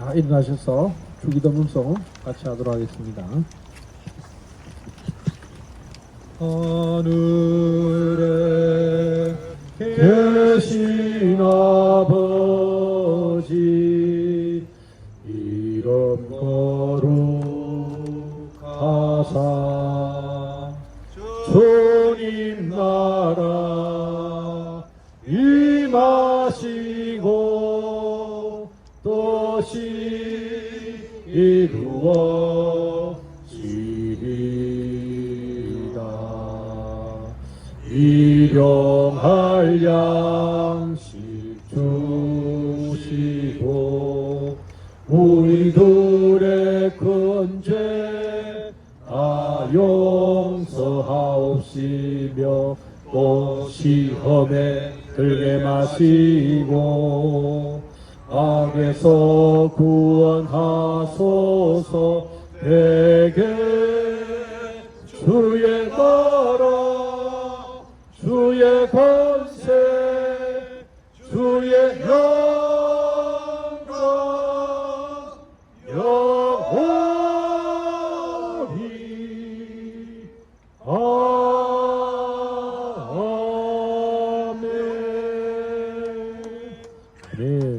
자, 일어나셔서 주기도문송 같이 하도록 하겠습니다. 하늘에 계신 아버지 이름 거룩하사 주님 나라 뜻이 이루어지리라. 일용할 양식 주시고 우리들의 큰죄 다 용서하옵시며 또 시험에 들게 마시고 악에서 구원하소서. 내게 주의 나라 주의 권세 주의 영광 영원히. 아멘. 네.